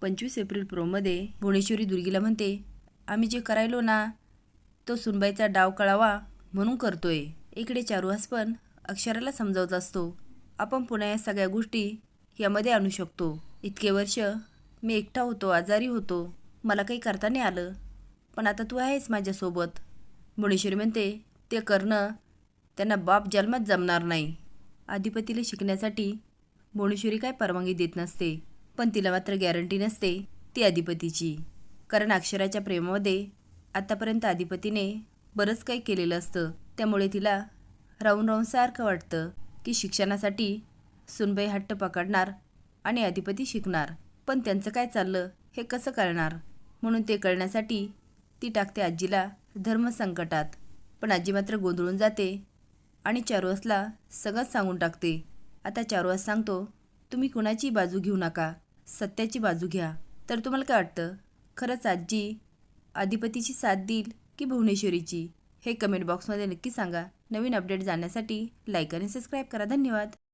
पंचवीस एप्रिल प्रोमध्ये भुवनेश्वरी दुर्गीला म्हणते आम्ही जे करायलो ना तो सुनबाईचा डाव कळावा म्हणून करतोय. इकडे चारुहास पण अक्षराला समजावत असतो. आपण पुन्हा या सगळ्या गोष्टी यामध्ये आणू शकतो. इतके वर्ष मी एकटा होतो आजारी होतो. मला काही करता नाही आलं. पण आता तू आहेस माझ्यासोबत. भुवनेश्वरी म्हणते ते करणं त्यांना बाप जन्मात जमणार नाही. अधिपतीला शिकण्यासाठी भुवनेश्वरी काय परवानगी देत नसते. पण तिला मात्र गॅरंटी नसते ती अधिपतीची. कारण अक्षराच्या प्रेमामध्ये आतापर्यंत अधिपतीने बरंच काही केलेलं असतं. त्यामुळे तिला राहून राहून सारखं वाटतं की शिक्षणासाठी सुनबाई हट्ट पकडणार आणि अधिपती शिकणार. पण त्यांचं काय चाललं हे कसं कळणार? म्हणून ते कळण्यासाठी ती टाकते आजीला धर्मसंकटात पण आजी मात्र गोंधळून जाते आणि चारुवासला सगळंच सांगून टाकते. आता चारुवास सांगतो तुम्ही कुणाची बाजू घेऊ नका. सत्याची बाजू घ्या. तर तुम्हाला काय वाटतं? खरंच आजी अधिपतीची साथ देईल की भुवनेश्वरीची? हे कमेंट बॉक्समध्ये नक्की सांगा. नवीन अपडेट जाण्यासाठी लाईक आणि सबस्क्राईब करा. धन्यवाद.